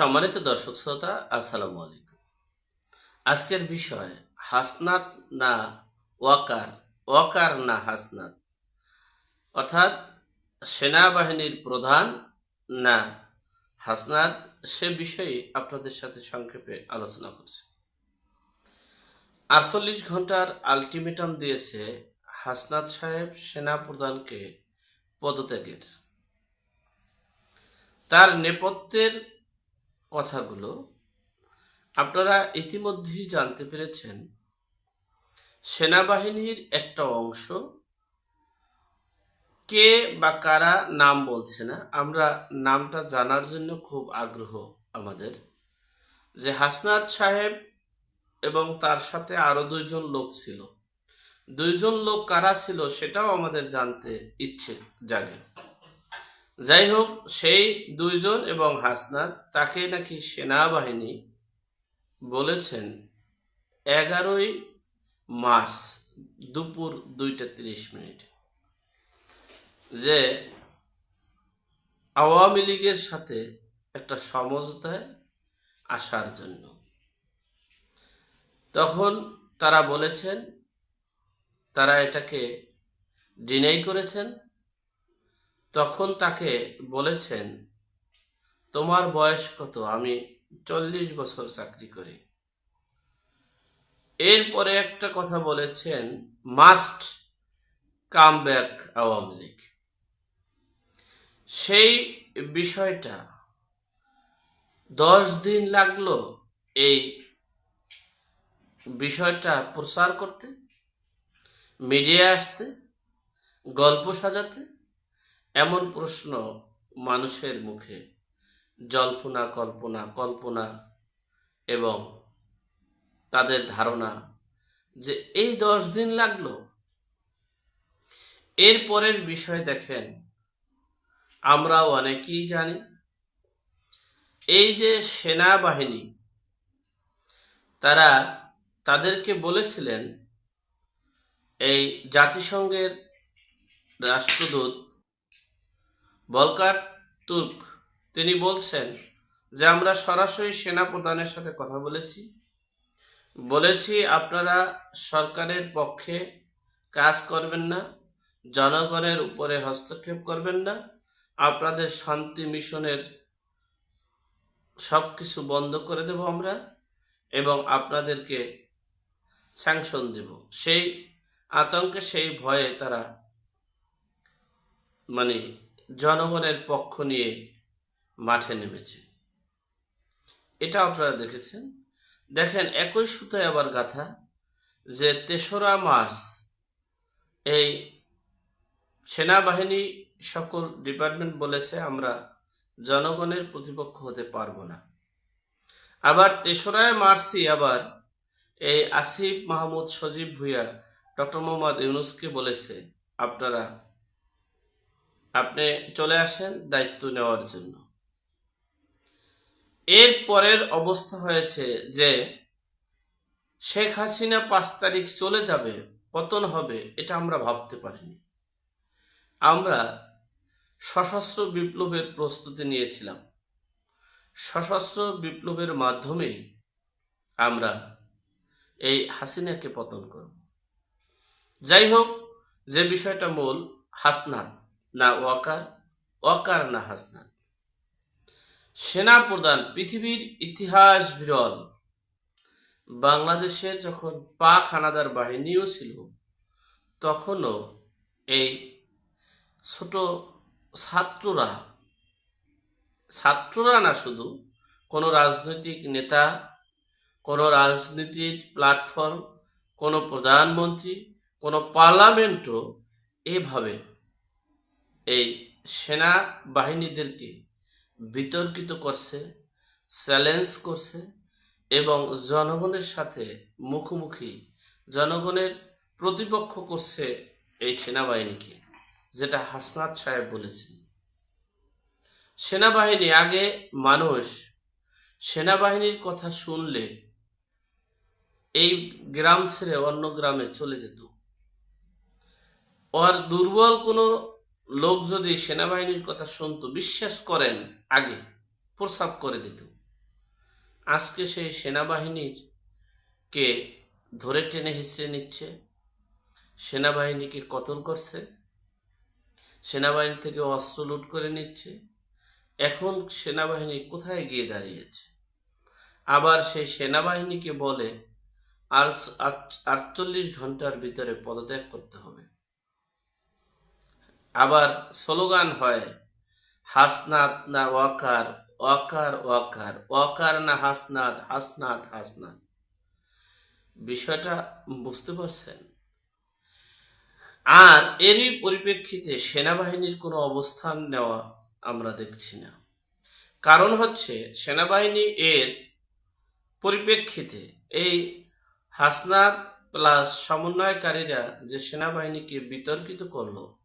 সম্মানিত দর্শক শ্রোতা, আসসালামু আলাইকুম। আজকের বিষয়, হাসনাত না ওয়াকার ওয়াকার না হাসনাত? অর্থাৎ সেনাবাহিনীর প্রধান না হাসনাত, সে বিষয়ে আপনাদের সাথে সংক্ষেপে আলোচনা করছে। আটচল্লিশ ঘণ্টার আলটিমেটাম দিয়েছে হাসনাত সাহেব সেনা প্রধানকে পদত্যাগের। তার নেপথ্যের কথাগুলো আপনারা ইতিমধ্যেই জানতে পেরেছেন। সেনাবাহিনীর একটা অংশ কে বা কারা নাম বলছে না, আমরা নামটা জানার জন্য খুব আগ্রহ আমাদের। যে হাসনাত সাহেব এবং তার সাথে আরও দুইজন লোক ছিল। দুইজন লোক কারা ছিল সেটাও আমাদের জানতে ইচ্ছে জাগে। যাই হোক সেই দুইজন এবং হাসনাত তাকে নাকি সেনাবাহিনী বলেছেন এগারোই মার্চ দুপুর দুইটা তিরিশ মিনিট যে আওয়ামী লীগের সাথে একটা সমঝোতায় আসার জন্য। তখন তারা বলেছেন, তারা এটাকে ডিনাই করেছেন। তখন তাকে বলেছেন, তোমার বয়স কত? আমি চল্লিশ বছর চাকরি করি। এরপরে একটা কথা বলেছেন, must come back Awami League. সেই বিষয়টা দশ দিন লাগল এই বিষয়টা প্রচার করতে, মিডিয়ায় আসতে, গল্প সাজাতে এমন প্রশ্ন মানুষের মুখে। জল্পনা, কল্পনা কল্পনা এবং তাদের ধারণা যে এই দশ দিন লাগল। এর পরের বিষয় দেখেন, আমরাও অনেকেই জানি, এই যে সেনাবাহিনী, তারা তাদেরকে বলেছিলেন, এই জাতিসংঘের রাষ্ট্রদূত বলকার তুর্ক, তিনি বলছেন যে আমরা সরাসরি সেনা প্রধানের সাথে কথা বলেছি। বলেছি, আপনারা সরকারের পক্ষে কাজ করবেন না, জনগণের উপরে হস্তক্ষেপ করবেন না, আপনাদের শান্তি মিশনের সব কিছু বন্ধ করে দেব আমরা এবং আপনাদেরকে স্যাংশন দেব। সেই আতঙ্কে, সেই ভয়ে তারা মানে জনগণের পক্ষ নিয়ে মাঠে নেমেছে। এটা আপনারা দেখেছেন। দেখেন, একই সুতায় আবার গাথা যে তেসরা মার্চ এই সেনাবাহিনী সকল ডিপার্টমেন্ট বলেছে, আমরা জনগণের প্রতিপক্ষ হতে পারব না। আবার তেসরায় মার্চই আবার এই আসিফ মাহমুদ সজীব ভুইয়া, ডক্টর মোহাম্মদ ইউনুসকে বলেছে, আপনারা আপনি চলে আসেন দায়িত্ব নেওয়ার জন্য। এর পরের অবস্থা হয়েছে যে শেখ হাসিনা পাঁচ তারিখ চলে যাবে, পতন হবে, এটা আমরা ভাবতে পারিনি। আমরা সশস্ত্র বিপ্লবের প্রস্তুতি নিয়েছিলাম। সশস্ত্র বিপ্লবের মাধ্যমেই আমরা এই হাসিনাকে পতন করব। যাই হোক, যে বিষয়টা মূল, হাসনাত। না ওয়াকার ওয়াকার না হাসনাত সেনা প্রধান, পৃথিবীর ইতিহাস বিরল। বাংলাদেশে যখন পাক হানাদার বাহিনীও ছিল, তখনও এই ছোট ছাত্ররা ছাত্ররা না শুধু, কোনো রাজনৈতিক নেতা, কোনো রাজনীতির প্ল্যাটফর্ম কোনো প্রধানমন্ত্রী, কোনো পার্লামেন্টও এভাবে এই সেনা বাহিনীদেরকে বিতর্কিত করছে, চ্যালেঞ্জ করছে এবং জনগণের সাথে মুখোমুখি জনগণের প্রতিপক্ষ করছে এই সেনাবাহিনীকে, যেটা হাসনাত সাহেব বলেছেন। সেনাবাহিনী আগে মানুষ, সেনাবাহিনীর কথা শুনলে এই গ্রাম ছেড়ে অন্য গ্রামে চলে যেত। ওর দুর্বল কোনো লোক যদি সেনাবাহিনীর কথা শুনতো, বিশ্বাস করেন আগে, প্রস্রাব করে দিত। আজকে সেই সেনাবাহিনীর কে ধরে টেনে হিসড়ে নিচ্ছে, সেনাবাহিনীকে কতল করছে, সেনাবাহিনী থেকে অস্ত্র লুট করে নিচ্ছে, এখন সেনাবাহিনী কোথায় গিয়ে দাঁড়িয়েছে? আবার সেই সেনাবাহিনীকে বলে আটচল্লিশ ঘণ্টার ভিতরে পদত্যাগ করতে হবে। আবার স্লোগান হয়, হাসনাত না ওয়াকার ওয়াকার ওয়াকার ওয়াকার না হাসনাত হাসনাত হাসনাত। বিষয়টা বুঝতে পারছেন? আর এরই পরিপ্রেক্ষিতে সেনাবাহিনীর কোনো অবস্থান নেওয়া আমরা দেখছি না। কারণ হচ্ছে সেনাবাহিনী এর পরিপ্রেক্ষিতে এই হাসনাত প্লাস সমন্বয়কারীরা যে সেনাবাহিনীকে বিতর্কিত করল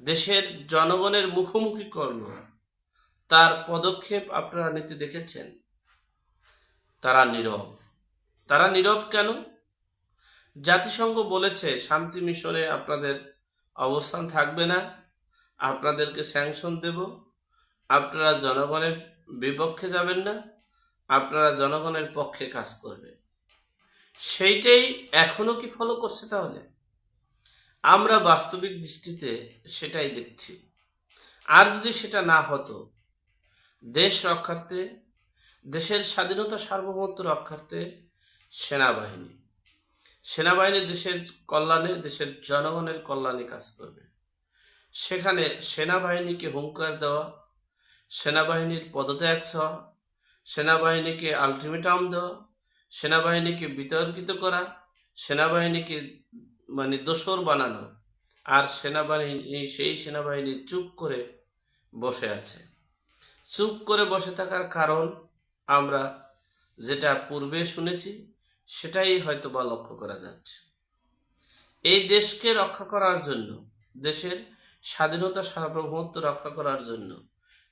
দেশের জনগণের মুখোমুখি করল তার পদক্ষেপ আপনারা নিতে দেখেছেন। তারা নীরব। তারা নীরব কেন? জাতিসংঘ বলেছে, শান্তি মিশরে আপনাদের অবস্থান থাকবে না, আপনাদেরকে স্যাংশন দেব, আপনারা জনগণের বিপক্ষে যাবেন না, আপনারা জনগণের পক্ষে কাজ করবেন। সেইটাই এখনও কি ফলো করছে তাহলে? আমরা বাস্তবিক দৃষ্টিতে সেটাই দেখছি। আর যদি সেটা না হতো, দেশ রক্ষার্থে, দেশের স্বাধীনতা সার্বভৌমত্ব রক্ষার্থে সেনাবাহিনী সেনাবাহিনী দেশের কল্যাণে, দেশের জনগণের কল্যাণে কাজ করবে। সেখানে সেনাবাহিনীকে হুঙ্কার দেওয়া, সেনাবাহিনীর পদত্যাগ চাওয়া, সেনাবাহিনীকে আলটিমেটাম দেওয়া, সেনাবাহিনীকে বিতর্কিত করা, সেনাবাহিনীকে মানে দোসর বানানো। আর সেনাবাহিনী সেই সেনাবাহিনী চুপ করে বসে আছে। চুপ করে বসে থাকার কারণ আমরা যেটা পূর্বে শুনেছি, সেটাই হয়তো বা লক্ষ্য করা যাচ্ছে। এই দেশকে রক্ষা করার জন্য, দেশের স্বাধীনতা, সার্বভৌমত্ব রক্ষা করার জন্য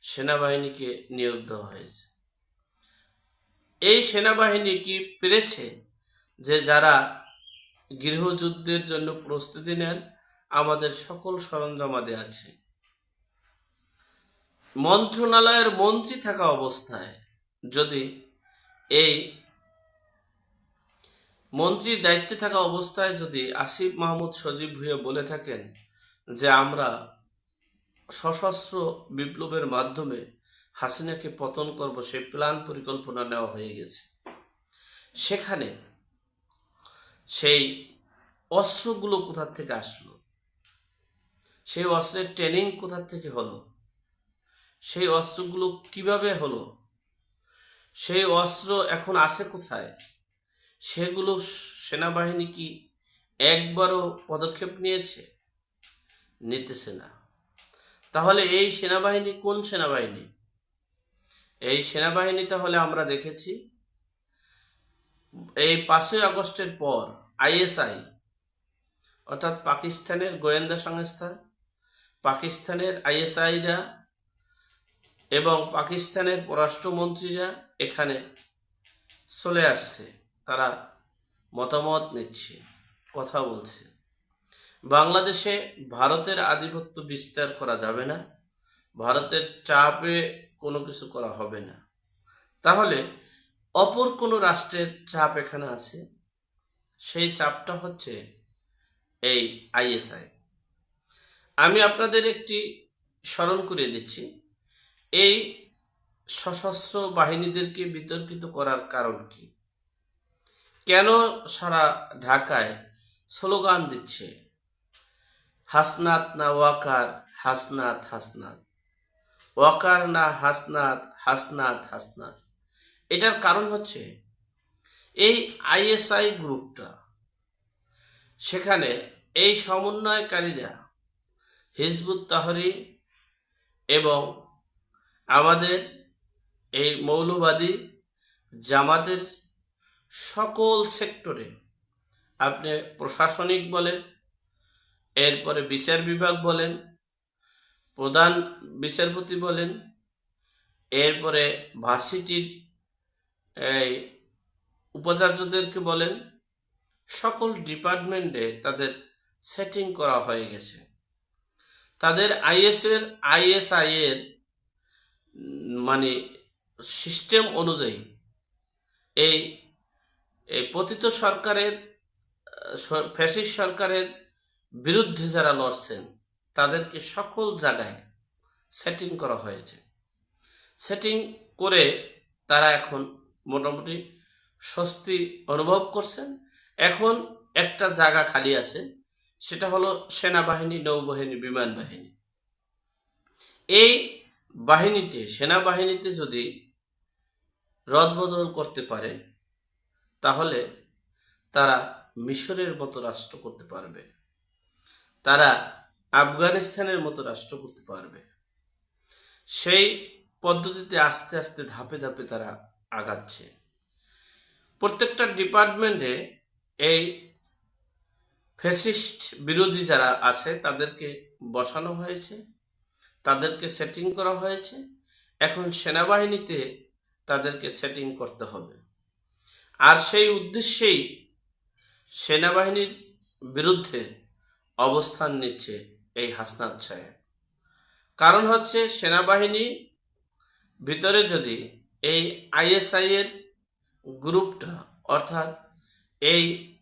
সেনাবাহিনীকে নিয়োগ দেওয়া হয়েছে। এই সেনাবাহিনী কি পেরেছে যে যারা গৃহযুদ্ধের জন্য প্রস্তুতি নেন, আমাদের সকল সরঞ্জামাদে আছে। মন্ত্রণালয়ের মন্ত্রী থাকা অবস্থায় যদি এই মন্ত্রীর দায়িত্বে থাকা অবস্থায় যদি আসিফ মাহমুদ সজীব ভুঁইয়া বলে থাকেন যে আমরা সশস্ত্র বিপ্লবের মাধ্যমে হাসিনাকে পতন করব, সেই প্ল্যান পরিকল্পনা নেওয়া হয়ে গেছে। সেখানে সেই অস্ত্রগুলো কোথার থেকে আসলো? সেই অস্ত্রের ট্রেনিং কোথার থেকে হলো? সেই অস্ত্রগুলো কীভাবে হলো? সেই অস্ত্র এখন আছে কোথায়? সেগুলো সেনাবাহিনী কি একবারও পদক্ষেপ নিয়েছে? নিতেছে না। তাহলে এই সেনাবাহিনী কোন সেনাবাহিনী? এই সেনাবাহিনী তাহলে আমরা দেখেছি এই পাঁচই আগস্টের পর আইএসআই, অর্থাৎ পাকিস্তানের গোয়েন্দা সংস্থা, পাকিস্তানের আইএসআইরা এবং পাকিস্তানের পররাষ্ট্রমন্ত্রীরা এখানে চলে আসছে। তারা মতামত নিচ্ছে, কথা বলছে। বাংলাদেশে ভারতের আধিপত্য বিস্তার করা যাবে না, ভারতের চাপে কোনো কিছু করা হবে না। তাহলে অপর কোনো রাষ্ট্রের চাপ এখানে আছে। সেই চাপটা হচ্ছে এই আইএসআই আমি আপনাদের একটি স্মরণ করিয়ে দিচ্ছি। এই সশস্ত্র বাহিনীদেরকে বিতর্কিত করার কারণ কি? কেন সারা ঢাকায় স্লোগান দিচ্ছে, হাসনাত না ওয়াকার, হাসনাত হাসনাত? ওয়াকার না হাসনাত হাসনাত হাসনাত? এটার কারণ হচ্ছে এই আইএসআই গ্রুপটা, সেখানে এই সমন্বয়কারীরা হিজবুত তাহরি এবং আমাদের এই মৌলবাদী জামাতের সকল সেক্টরে, আপনি প্রশাসনিক বলেন, এরপরে বিচার বিভাগ বলেন, প্রধান বিচারপতি বলেন, এরপরে ভার্সিটির এই উপাচার্যদেরকে বলেন, সকল ডিপার্টমেন্টে তাদের সেটিং করা হয়ে গেছে। তাদের আইএসের আইএসআই এর মানে সিস্টেম অনুযায়ী এই এই পতিত সরকারের ফ্যাসিস্ট সরকারের বিরুদ্ধে যারা লড়ছেন, তাদেরকে সকল জায়গায় সেটিং করা হয়েছে। সেটিং করে তারা এখন মোটামুটি স্বস্তি অনুভব করছেন। এখন একটা জায়গা খালি আছে, সেটা হলো সেনাবাহিনী, নৌবাহিনী, বিমান বাহিনী। এই বাহিনীতে, সেনাবাহিনীতে যদি রদবদল করতে পারে, তাহলে তারা মিশরের মতো রাষ্ট্র করতে পারবে। তারা আফগানিস্তানের মতো রাষ্ট্র করতে পারবে। সেই পদ্ধতিতে আস্তে আস্তে ধাপে ধাপে তারা আগাচ্ছে। প্রত্যেকটা ডিপার্টমেন্টে এই ফেসিস্ট বিরোধী যারা আছে, তাদেরকে বসানো হয়েছে, তাদেরকে সেটিং করা হয়েছে। এখন সেনাবাহিনীতে তাদেরকে সেটিং করতে হবে। আর সেই উদ্দেশ্যেই সেনাবাহিনীর বিরুদ্ধে অবস্থান নিচ্ছে এই হাসনাত সাহেব। কারণ হচ্ছে, সেনাবাহিনী ভিতরে যদি এই আইএসআই এর গ্রুপটা, অর্থাৎ এই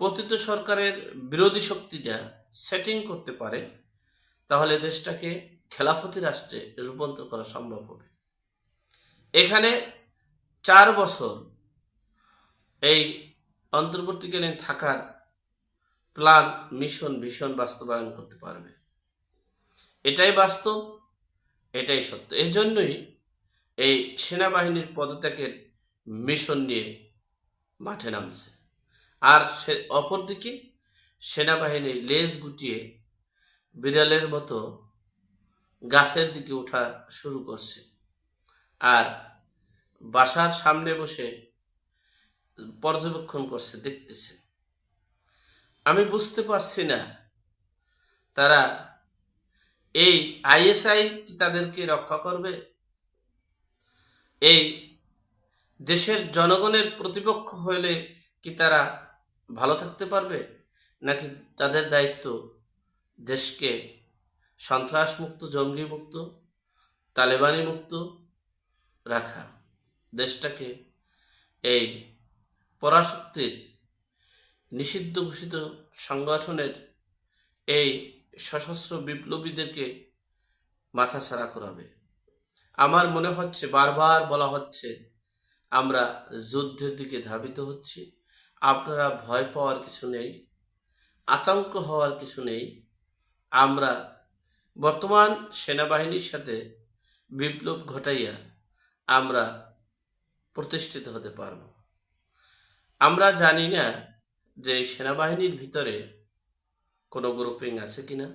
পতিত সরকারের বিরোধী শক্তিটা সেটিং করতে পারে, তাহলে দেশটাকে খেলাফতি রাষ্ট্রে রূপান্তর করা সম্ভব হবে। এখানে চার বছর এই অন্তর্বর্তীকালীন থাকার প্ল্যান মিশন ভীষণ বাস্তবায়ন করতে পারবে। এটাই বাস্তব, এটাই সত্য। এই জন্যই এই সেনাবাহিনীর পদত্যাগের মিশন নিয়ে মাঠে নামছে। আর সে অপরদিকে সেনাবাহিনী লেজ গুটিয়ে বিড়ালের মতো গাছের দিকে ওঠা শুরু করছে। আর বাসার সামনে বসে পর্যবেক্ষণ করছে, দেখতেছে। আমি বুঝতে পারছি না তারা এই আইএসআই কি তাদেরকে রক্ষা করবে? এই দেশের জনগণের প্রতিপক্ষ হলে কি তারা ভালো থাকতে পারবে? নাকি তাদের দায়িত্ব দেশকে সন্ত্রাস মুক্ত জঙ্গি মুক্ত তালেবানি মুক্ত রাখা? দেশটাকে এই পরাশক্তির নিষিদ্ধ ঘোষিত সংগঠনের এই সশস্ত্র বিপ্লবীদেরকে মাথা ছাড়া করাবে। আমার মনে হচ্ছে, বারবার বলা হচ্ছে, আমরা যুদ্ধের দিকে ধাবিত হচ্ছি। আপনারা ভয় পাওয়ার কিছু নেই, আতঙ্ক হওয়ার কিছু নেই। আমরা বর্তমান সেনাবাহিনীর সাথে বিপ্লব ঘটাইয়া আমরা প্রতিষ্ঠিত হতে পারব। আমরা জানি না যে সেনাবাহিনীর ভিতরে কোনো গ্রুপিং আছে কিনা,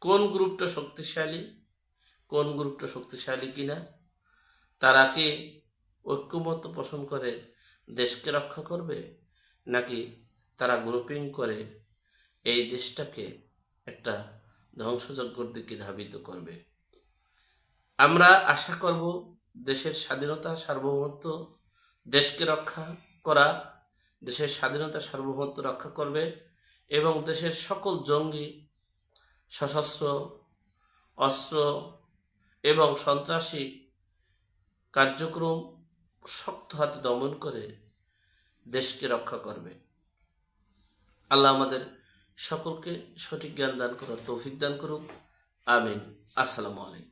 কোন গ্রুপটা শক্তিশালী কোন গ্রুপটা শক্তিশালী কিনা তারা কি ঐক্যমত্য পোষণ করে দেশকে রক্ষা করবে, নাকি তারা গ্রুপিং করে এই দেশটাকে একটা ধ্বংসযজ্ঞর দিকে ধাবিত করবে? আমরা আশা করব দেশের স্বাধীনতা সার্বভৌমত্ব দেশকে রক্ষা করা, দেশের স্বাধীনতা সার্বভৌমত্ব রক্ষা করবে এবং দেশের সকল জঙ্গি সশস্ত্র, অস্ত্র এবং সন্ত্রাসী কার্যক্রম শক্ত হাতে দমন করে দেশকে রক্ষা করবে। আল্লাহ আমাদের সকলকে সঠিক জ্ঞান দান করার তৌফিক দান করুক। আমিন। আসসালামু আলাইকুম।